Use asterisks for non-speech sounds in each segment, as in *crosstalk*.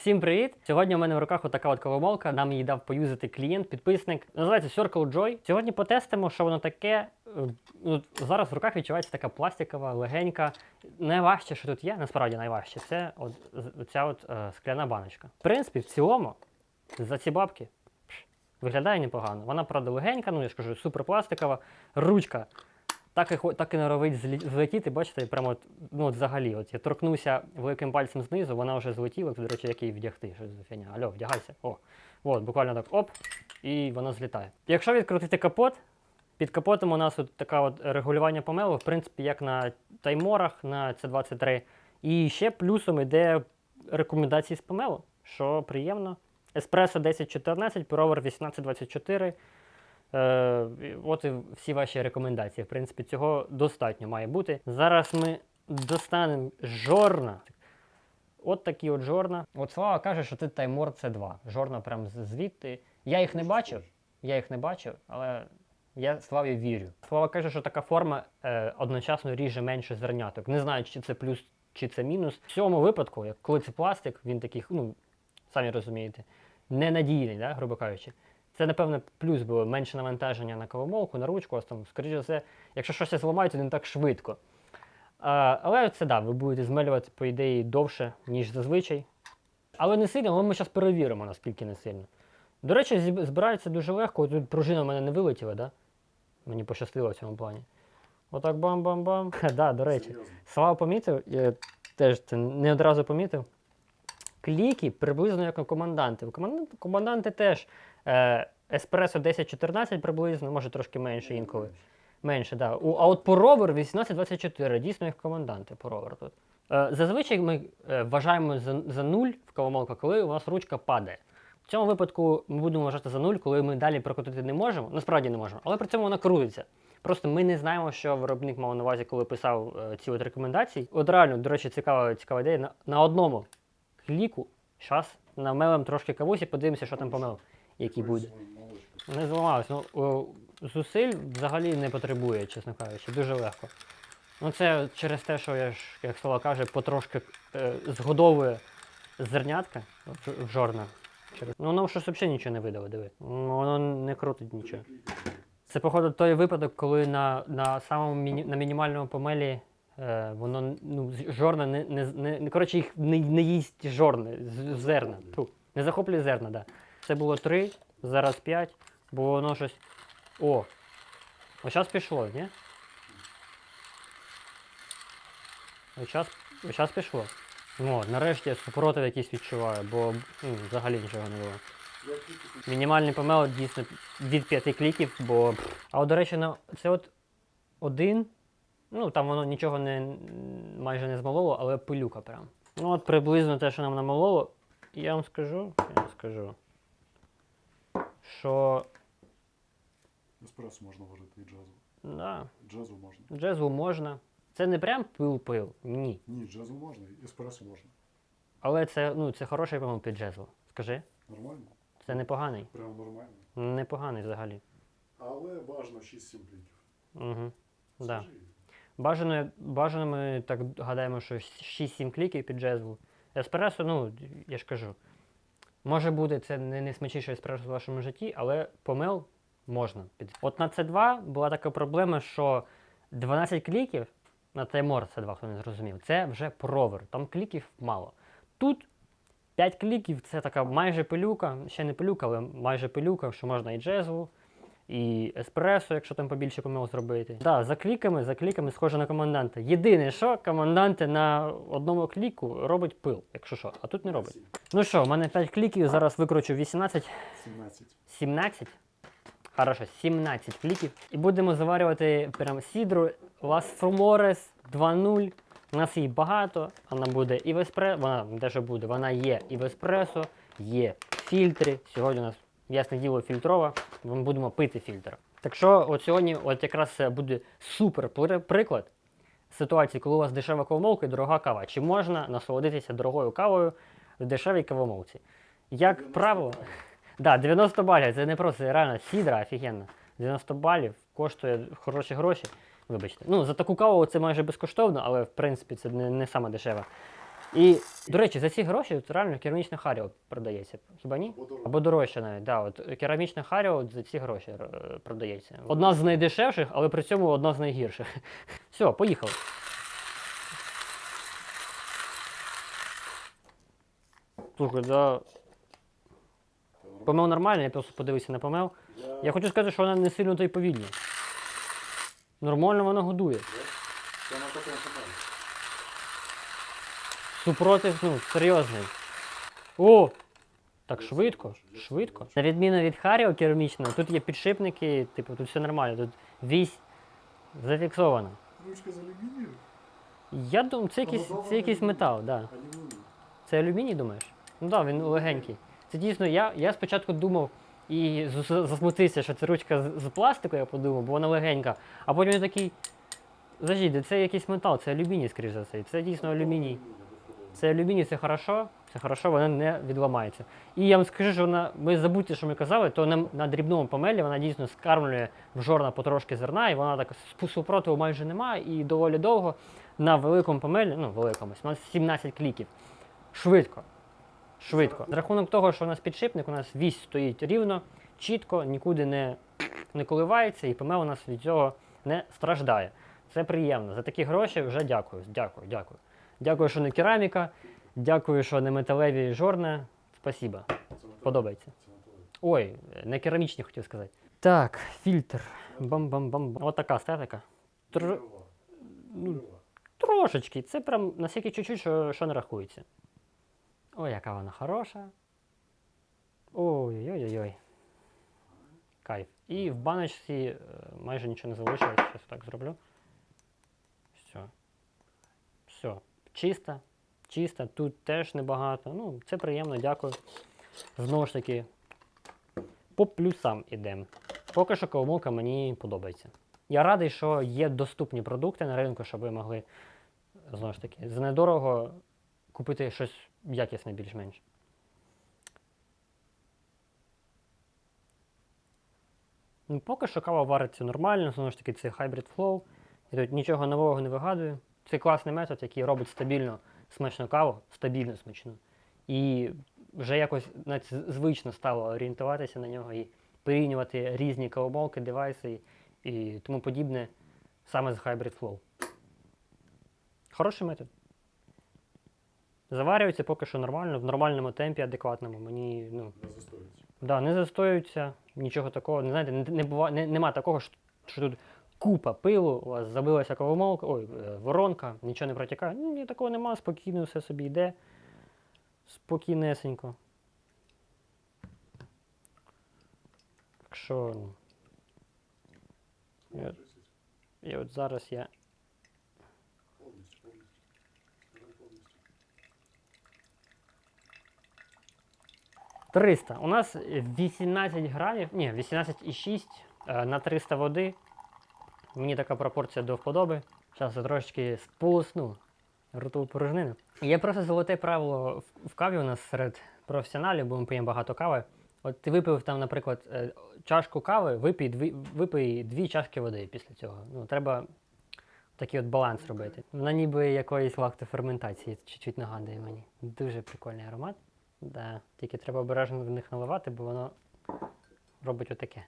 Всім привіт! Сьогодні у мене в руках отака от кавомолка. Нам її дав поюзати клієнт, підписник. Називається Circle Joy. Сьогодні потестимо, що воно таке. Ну, Зараз в руках відчувається така пластикова, легенька. Найважче, що тут є, насправді найважче, це от ця от е, скляна баночка. В принципі, в цілому, за ці бабки пш, виглядає непогано. Вона, правда, легенька, ну я ж кажу, суперпластикова. Ручка так і, так і норовить злетіти, бачите, прямо ну, от взагалі. От я торкнувся великим пальцем знизу, вона вже злетіла. До речі, як її вдягти? Що за фігня? Алло, вдягайся. О, от, буквально так оп, і вона злітає. Якщо відкрутити капот, під капотом у нас от така от регулювання помелу, в принципі, як на тайморах на C23. І ще плюсом йде рекомендації з помелу, що приємно. Espresso 1014, Purover 1824. Е, от і всі ваші рекомендації. В принципі, цього достатньо має бути. Зараз ми достанемо жорна. От такі от жорна. От Слава каже, що це Таймор C2. Жорна прям звідти. Я їх не бачив, я їх не бачив, але я Славі вірю. Слава каже, що така форма е, одночасно ріже менше зерняток. Не знаю, чи це плюс, чи це мінус. В цьому випадку, коли це пластик, він такий, ну, самі розумієте, ненадійний, да, грубо кажучи. Це, напевно, плюс було менше навантаження на кавомолку, на ручку, ось там, скоріше за все, якщо щось зламають, то не так швидко. А, але це да, ви будете змелювати, по ідеї, довше, ніж зазвичай. Але не сильно, але ми зараз перевіримо, наскільки не сильно. До речі, збирається дуже легко. Тут пружина в мене не вилетіла, да? Мені пощастило в цьому плані. Отак бам-бам-бам. *laughs* Да, до речі. Слава помітив, я теж це не одразу помітив. Кліки приблизно як у команданти. У команданти теж е, Espresso 1014 приблизно, може трошки менше інколи. Менше, да. А от по ровер 1824, дійсно як команданти по ровер тут. Е, зазвичай ми е, вважаємо за, за нуль в кавомолка, коли у нас ручка падає. В цьому випадку ми будемо вважати за нуль, коли ми далі прокрутити не можемо. Насправді не можемо, але при цьому вона крутиться. Просто ми не знаємо, що виробник мав на увазі, коли писав е, ці от рекомендації. От реально, до речі, цікава, цікава ідея. На, на одному кліку, зараз намелем трошки кавусі, подивимося, що там помел, який буде. Не зламалось. Ну, о, зусиль взагалі не потребує, чесно кажучи, дуже легко. Ну, це через те, що я ж, як слова каже, потрошки е, згодовує зернятка в жорна. Через... Ну, воно щось взагалі нічого не видало, диви. Ну, Воно не крутить нічого. Це, походу, той випадок, коли на, на самому міні... на мінімальному помелі воно ну, жорна не, не, не, коротше, їх не, не їсть жорни, зерна. Тьфу, не захоплює зерна. Да. Це було 3, зараз 5, бо воно щось. О! Ось зараз пішло, ні? Ось зараз, пішло. От, нарешті я супротив якийсь відчуваю, бо ну, взагалі нічого не було. Мінімальний помел дійсно від 5 кліків, бо. А от, до речі, на це от один. Ну, там воно нічого не майже не змололо, але пилюка прям. Ну, от приблизно те, що нам намололо, я вам скажу, я вам скажу, що Еспресо можна вважати і джазу. да, Джазу можна. джезу можна. Це не прям пил-пил, ні. Ні, джазу можна, і еспресо можна. Але це, ну, це хороший помил під джезу. Скажи, Нормально? це непоганий. Прямо нормально. Непоганий взагалі. Але важно 6-7 кліків. Угу. Да. Бажано, бажано ми так гадаємо, що 6-7 кліків під джезву. Еспресо, ну, я ж кажу, може бути це не найсмачніше еспресо в вашому житті, але помил можна. От на C2 була така проблема, що 12 кліків на Таймор C2, хто не зрозумів, це вже провер, там кліків мало. Тут 5 кліків це така майже пилюка, ще не пилюка, але майже пилюка, що можна і джезву, і еспресо, якщо там побільше помил зробити. Да, за кліками, за кліками схоже на команданта. Єдине, що команданти на одному кліку робить пил, якщо що, а тут не робить. Ну що, в мене 5 кліків, зараз викручу 18, 17. 17. Хорошо, 17 кліків. І будемо заварювати прям сідру Las Flores 2.0. У нас її багато, вона буде і в еспресо, вона те, що буде, вона є і в еспресо, є фільтри. Сьогодні у нас, ясне діло, фільтрова, ми будемо пити фільтр. Так що, от сьогодні от якраз це буде супер приклад ситуації, коли у вас дешева кавомолка і дорога кава. Чи можна насолодитися дорогою кавою в дешевій кавомолці? Як правило. *laughs* Да, 90 балів, це не просто це реально сідра офігенна. 90 балів коштує хороші гроші. Вибачте. Ну, за таку каву це майже безкоштовно, але в принципі це не, не сама дешева. І, до речі, за ці гроші от реально керамічне харіо продається. Хіба ні? Або дорожче навіть. Да, от керамічне харіо за ці гроші е, продається. Одна з найдешевших, але при цьому одна з найгірших. *laughs* Все, поїхали. Слухай, да. Помел нормально, я просто подивився на помел. Я... Я хочу сказати, що вона не сильно то й повільна. Нормально вона годує. Такому каналі. Супротив, ну, серйозний. О! Так швидко, швидко. На відміну від Харіо керамічного, тут є підшипники, типу, тут все нормально, тут вісь зафіксована. Ручка з алюмінію? Я думаю, це якийсь, це якийсь метал, да. Це алюміній, думаєш? Ну так, да, він легенький. Це дійсно, я, я спочатку думав і засмутився, що це ручка з, з пластику, я подумав, бо вона легенька. А потім я такий. Зажіть, це якийсь метал, це алюміній, скоріш за все. Це дійсно алюміній. Це алюміній, це хорошо, це хорошо, вона не відламається. І я вам скажу, що вона, ви забудьте, що ми казали, то на, на дрібному помелі вона дійсно скармлює в жорна потрошки зерна, і вона так супротиву майже немає, і доволі довго на великому помелі, ну великому, у нас 17 кліків. Швидко. Швидко. За рахунок того, що у нас підшипник, у нас вісь стоїть рівно, чітко, нікуди не, не коливається, і помел у нас від цього не страждає. Це приємно. За такі гроші вже дякую. Дякую, дякую. Дякую, що не кераміка. Дякую, що не металеві жорна. Спасибо. Подобається. Ой, не керамічні хотів сказати. Так, фільтр. Бам-бам-бам. Така статика. Тр... Ну, Трошечки. Це прям настільки чуть-чуть, що, що не рахується. Ой, яка вона хороша. Ой-ой-ой. Кайф. І в баночці е, майже нічого не залишилось. Зараз так зроблю. Все. Все. Чисто. Чисто. Тут теж небагато. Ну, це приємно, дякую. Знову ж таки, по плюсам ідемо. Поки що кавомолка мені подобається. Я радий, що є доступні продукти на ринку, щоб ви могли знову ж таки, за недорого купити щось якісне більш-менш. Ну, поки що кава вариться нормально, знову ж таки, це Hybrid Flow. І тут нічого нового не вигадую. Це класний метод, який робить стабільно смачну каву, стабільно смачну. І вже якось навіть звично стало орієнтуватися на нього і порівнювати різні кавомолки, девайси і, і тому подібне саме з Hybrid Flow. Хороший метод. Заварюється поки що нормально, в нормальному темпі, адекватному. Мені, ну, Не застоюється. да, не застоюються, нічого такого. Не знаєте, не, не бува, не, нема такого, що, що тут купа пилу, у вас забилася кавомолка, ой, е, воронка, нічого не протікає. Ну, ні, такого нема, спокійно все собі йде. Спокійнесенько. Так що, Я- 30. і от зараз я. 300. У нас 18 грамів, ні, 18,6 е, на 300 води. Мені така пропорція до вподоби. Зараз я трошечки сполосну ротову порожнину. Є просто золоте правило в- каві у нас серед професіоналів, бо ми п'ємо багато кави. От ти випив там, наприклад, е, чашку кави, випий дві, випий дві чашки води після цього. Ну, треба такий от баланс робити. Вона ніби якоїсь лактоферментації чуть-чуть нагадує мені. Дуже прикольний аромат. Да, тільки треба обережно в них наливати, бо воно робить отаке.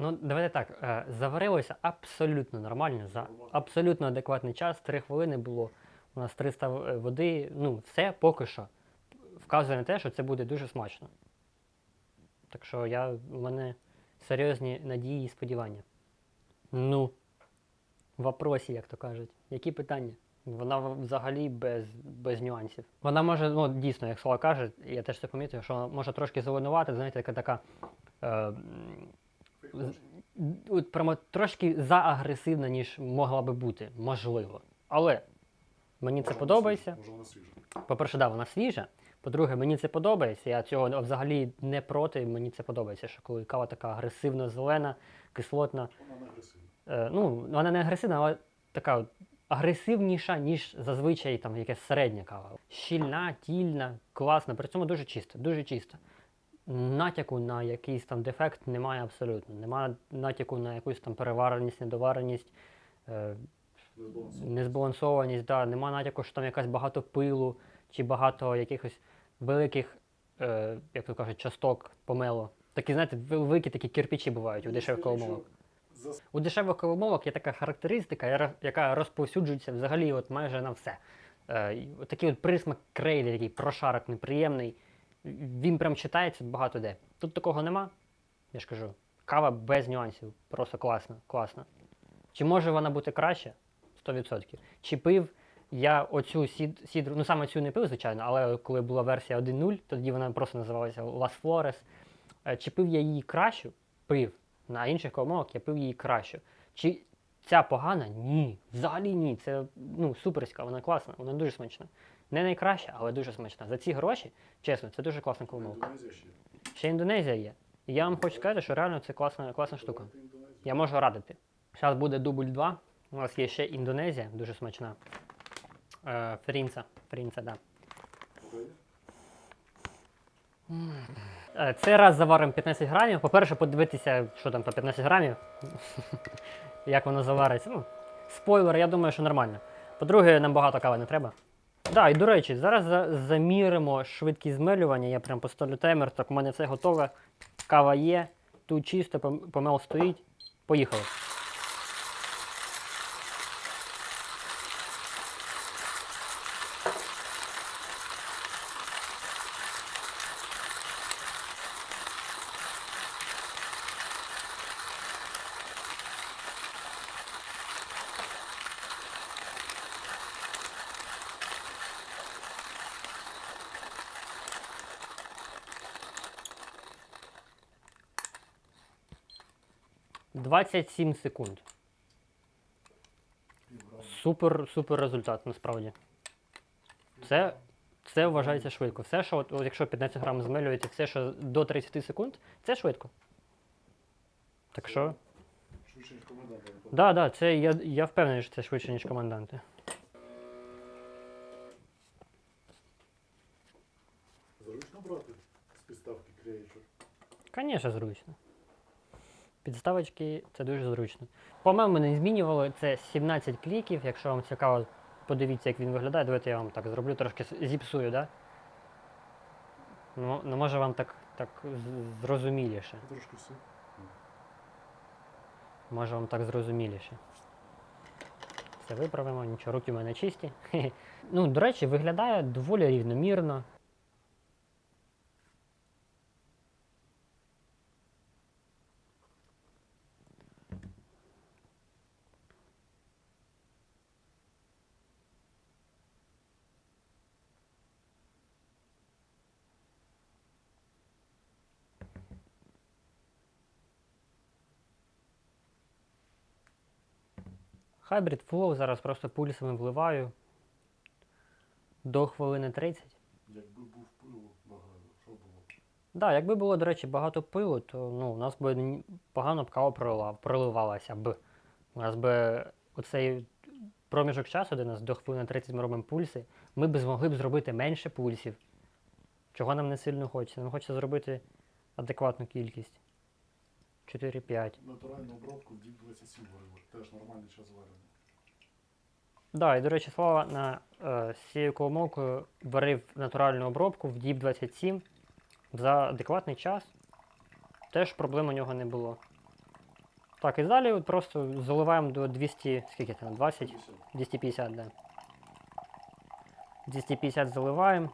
Ну, давайте так. е, Заварилося абсолютно нормально, за абсолютно адекватний час. Три хвилини було. У нас 300 е, води. Ну, все поки що вказує на те, що це буде дуже смачно. Так що я, у мене серйозні надії і сподівання. Ну, вопросі, як то кажуть. Які питання? Вона взагалі без, без нюансів. Вона може, ну дійсно, як Слава каже, я теж це помітив, що вона може трошки зеленувати, знаєте, така така. Е, от прямо трошки заагресивна, ніж могла би бути, можливо. Але мені це подобається. Може вона свіжа. По-перше, да, вона свіжа. По-друге, мені це подобається. Я цього взагалі не проти. Мені це подобається, що коли кава така агресивно зелена, кислотна. Вона не агресивна. Е, ну, вона не агресивна, але така от агресивніша, ніж зазвичай там якась середня кава. Щільна, тільна, класна, при цьому дуже чиста, дуже чиста. Натяку на якийсь там дефект немає абсолютно. Немає натяку на якусь там перевареність, недовареність. Е, незбалансованість, да, нема натяку, що там якась багато пилу чи багато якихось великих, е, як то кажуть, часток помело. Такі, знаєте, великі такі кирпичі бувають у дешевих кавомолок. За У дешевих кавомолок є така характеристика, яка розповсюджується взагалі от майже на все. Е, такий от присмак крейлі, такий прошарок неприємний. Він прям читається багато де. Тут такого нема. Я ж кажу, кава без нюансів. Просто класна, класна. Чи може вона бути краще? 100%. Чи пив я оцю сід, сідру, ну саме цю не пив, звичайно, але коли була версія 1.0, тоді вона просто називалася Las Flores. Е, Чи пив я її кращу? Пив. На інших кавомолок я пив її кращу. Чи ця погана? Ні. Взагалі ні. Це ну, суперська, вона класна, вона дуже смачна. Не найкраща, але дуже смачна. За ці гроші, чесно, це дуже класна. Індонезія ще. Індонезія є. І я вам хочу сказати, що реально це класна, класна штука. Я можу радити. Зараз буде дубль 2. У нас є ще Індонезія, дуже смачна. Е, Фрінца. Фрінца, да. Е, Цей раз заваримо 15 грамів. По-перше, подивитися, що там по 15 грамів. *laughs* Як воно завариться. Ну, спойлер, я думаю, що нормально. По-друге, нам багато кави не треба. Да, і до речі, зараз за- заміримо швидкість змелювання. Я прям поставлю таймер, так у мене все готове. Кава є, тут чисто, пом- помел стоїть. Поїхали. — 27 секунд. Супер, супер результат, насправді. Це, це вважається швидко. Все, що от, якщо 15 грам змелюєте, все, що до 30 секунд, це швидко. Так що, Швидше, ніж комендант. я не да, да, це я, я впевнений, що це швидше, ніж команданти. Зручно брати з підставки клеєчок. Звісно, зручно. Підставочки це дуже зручно. По-моєму, ми не змінювали. Це 17 кліків. Якщо вам цікаво, подивіться, як він виглядає. Давайте я вам так зроблю, трошки зіпсую, да? Ну, ну може вам так, так зрозуміліше. Трошки все. Може вам так зрозуміліше. Все виправимо, нічого, руки в мене чисті. *laughs* Ну, до речі, виглядає доволі рівномірно. Hybrid Flow зараз просто пульсами вливаю до хвилини 30. Якби був пилу багато, що було? Да, якби було, до речі, багато пилу, то ну, у нас би погано б кава проливалася б. У нас би оцей проміжок часу, де нас до хвилини 30 ми робимо пульси, ми б змогли б зробити менше пульсів. Чого нам не сильно хочеться. Нам хочеться зробити адекватну кількість. 4-5. Натуральну обробку в Діп 27 варили. Теж нормальний час варення. Да, і до речі, Слава на е, з цією коломовкою варив натуральну обробку в Deep 27 за адекватний час. Теж проблем у нього не було. Так, і далі от просто заливаємо до 200, скільки там, 20? 50. 250, да. 250 заливаємо.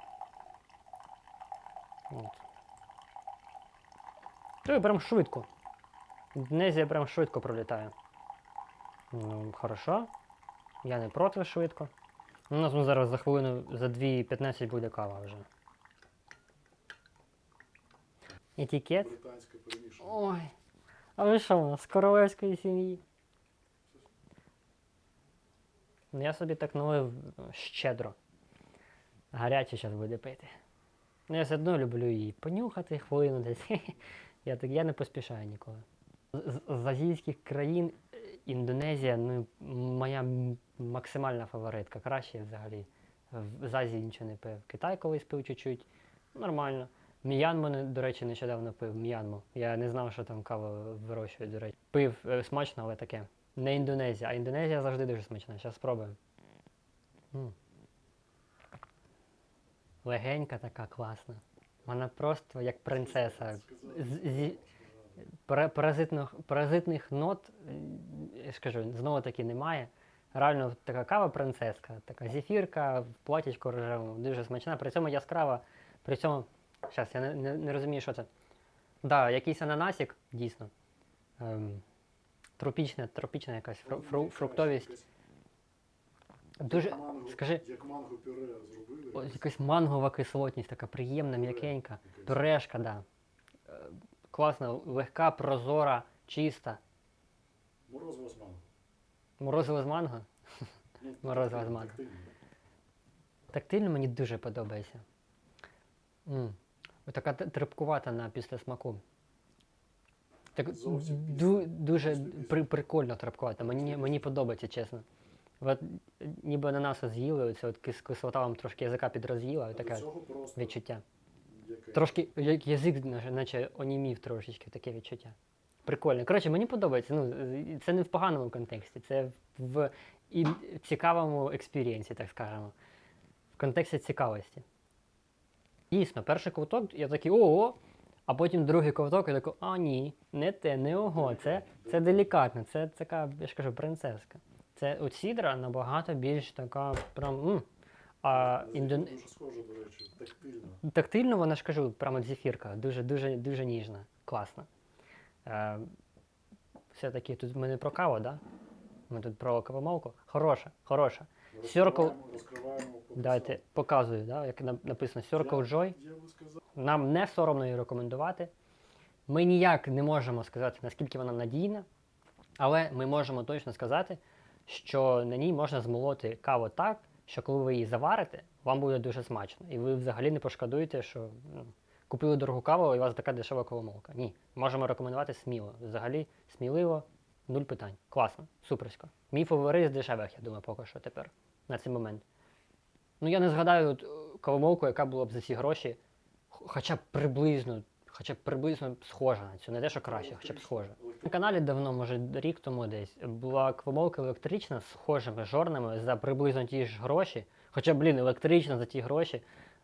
От. То і прям швидко. Днезія прям швидко пролітає. Ну, хорошо. Я не проти швидко. У нас ну, зараз за хвилину, за 2.15 буде кава вже. Етикет. Ой. А ви що, у нас з королевської сім'ї? Ну, Я собі так налив ну, щедро. Гаряче зараз буде пити. Ну, я все одно люблю її понюхати хвилину десь. *laughs* Я, так, я не поспішаю ніколи. З, азійських країн е, Індонезія ну, моя максимальна фаворитка. Краще взагалі. В- Азії нічого не пив. Китай колись пив чуть-чуть. Нормально. М'янму, до речі, нещодавно пив. М'янму. Я не знав, що там кава вирощують, до речі. Пив е, смачно, але таке. Не Індонезія, а Індонезія завжди дуже смачна. Зараз спробуємо. Легенька така класна. Вона просто як принцеса. З- зі- паразитних, паразитних нот, я ж кажу, знову таки немає. Реально така кава принцеска, така зефірка в платічку рожевому, дуже смачна, при цьому яскрава, при цьому. Зараз я не, не, не розумію, що це. Да, якийсь ананасик, дійсно. Ем, тропічна, тропічна якась фру, фру, фруктовість. Дуже. Як манго, скажи- Як манго пюре зробили. Якась мангова кислотність, така приємна, м'якенька. Пюрешка, да. Класна, легка, прозора, чиста. Морозиво з манго. Морозиво з манго. Ну, *laughs* Морозиво з манго. тактильно. Тактильно мені дуже подобається. М. Така трипкувата на після смаку. Так, Зовсім ду, дуже при, прикольно трипкувата. Мені, мені подобається, чесно. От, ніби ананаса з'їли, оце от кис, кислота вам трошки язика підроз'їла, А і до таке цього просто відчуття. Яке- Трошки язик, наче, онімів трошечки, таке відчуття. Прикольно. Коротше, мені подобається. Ну, це не в поганому контексті, це в і цікавому експірієнсі, так скажемо. В контексті цікавості. Дійсно, перший ковток, я такий ого, а потім другий ковток, я такий, а ні, не те, не ого, це, це делікатно, це така, я ж кажу, принцеска. Це от сідра набагато більш така прям. м. А індон... Дуже схоже, до речі, тактильно. Тактильно, вона ж кажу, прямо зефірка, дуже, дуже, дуже ніжна, класна. Е, все-таки тут ми не про каву, да? Ми тут про кавомолку. Хороша, хороша. Circle- Розкриваємо. Давайте показую, да? як написано Circle Joy. Я би сказав, Нам не соромно її рекомендувати. Ми ніяк не можемо сказати, наскільки вона надійна, але ми можемо точно сказати, що на ній можна змолоти каву так, що коли ви її заварите, вам буде дуже смачно. І ви взагалі не пошкодуєте, що ну, купили дорогу каву і у вас така дешева кавомолка. Ні, можемо рекомендувати сміло. Взагалі, сміливо, нуль питань. Класно, суперсько. Мій фаворит з дешевих, я думаю, поки що тепер, на цей момент. Ну, я не згадаю е, яка була б за ці гроші, хоча б приблизно, хоча б приблизно схожа на цю, не те, що краще, хоча б схожа. На каналі давно, може, рік тому десь, була кавомолка електрична з схожими жорнами за приблизно ті ж гроші. Хоча, блін, електрична за ті гроші.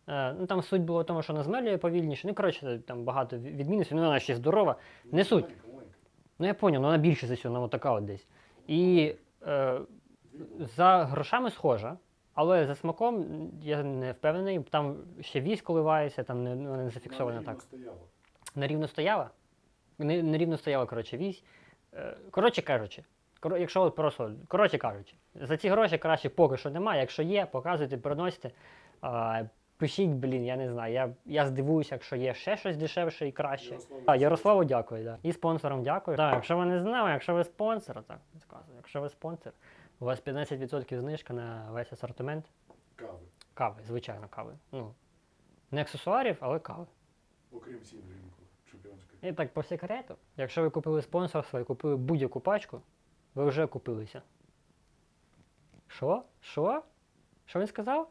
Е, ну там суть була в тому, що вона змелює повільніше. Ну, коротше, там багато ві- відмінностей, ну вона ще здорова. Не суть. Ну я поняв, ну вона більше за цю, вона отака от десь. І е, за грошами схожа, але за смаком я не впевнений. Там ще вісь коливається, там не, ну, не зафіксовано так. Нерівно стояла? Нерівно стояла, коротше, вісь. Е, коротше кажучи, якщо от просто, коротше кажучи, за ці гроші краще поки що немає. Якщо є, показуйте, приносите. Пишіть, блін, я не знаю. Я, я здивуюся, якщо є ще щось дешевше і краще. Ярославу А, Ярославу дякую, да. І спонсорам дякую. Так, якщо ви не знали, якщо ви спонсор, так, підказую, якщо ви спонсор, у вас 15% знижка на весь асортимент Кави, кави, звичайно, кави. Ну, не аксесуарів, але кави. окрім сім чемпіонської. І так, по секрету, якщо ви купили спонсорство і купили будь-яку пачку, ви вже купилися. Що? Що? Що він сказав?